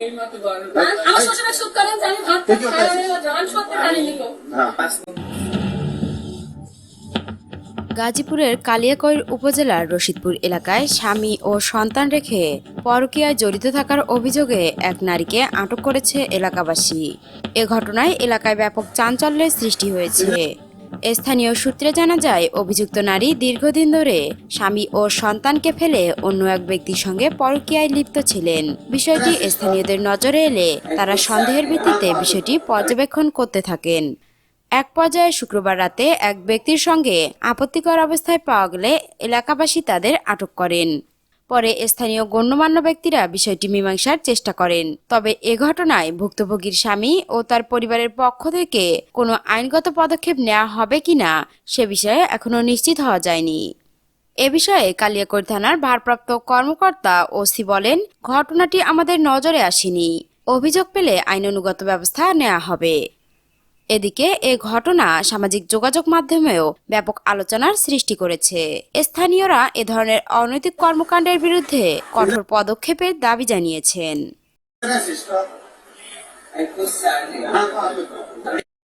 আমার শ্বশুরের সুদ করেন আমি ভাত খাই আমি সত্যি গাজীপুরের কালিয়াকৈর উপজেলার রশিদপুর এলাকায় স্বামী ও সন্তান রেখে পরকীয়ায় জড়িত থাকার অভিযোগে এক নারীকে আটক করেছে এলাকাবাসী। এ ঘটনায় এলাকায় ব্যাপক চাঞ্চল্যের সৃষ্টি হয়েছে। স্থানীয় সূত্রে জানা যায়, অভিযুক্ত নারী দীর্ঘদিন ধরে স্বামী ও সন্তানকে ফেলে অন্য এক ব্যক্তির সঙ্গে পরকীয়ায় লিপ্ত ছিলেন। বিষয়টি স্থানীয়দের নজরে এলে তারা সন্দেহের ভিত্তিতে বিষয়টি পর্যবেক্ষণ করতে থাকেন। এক পর্যায়ে শুক্রবার রাতে এক ব্যক্তির সঙ্গে আপত্তিকর অবস্থায় পাওয়া গেলে এলাকাবাসী তাদের আটক করেন। পরে স্থানীয় গণ্যমান্য ব্যক্তিরা বিষয়টি মীমাংসার চেষ্টা করেন। তবে এ ঘটনায় ভুক্তভোগীর স্বামী ও তার পরিবারের পক্ষ থেকে কোনো আইনগত পদক্ষেপ নেওয়া হবে কিনা সে বিষয়ে এখনও নিশ্চিত হওয়া যায়নি। এ বিষয়ে কালিয়াকৈর থানার ভারপ্রাপ্ত কর্মকর্তা ওসি বলেন, ঘটনাটি আমাদের নজরে আসেনি। অভিযোগ পেলে আইন অনুগত ব্যবস্থা নেওয়া হবে। এদিকে এ ঘটনা সামাজিক যোগাযোগ মাধ্যমেও ব্যাপক আলোচনার সৃষ্টি করেছে। স্থানীয়রা এ ধরনের অনৈতিক কর্মকাণ্ডের বিরুদ্ধে কঠোর পদক্ষেপের দাবি জানিয়েছেন।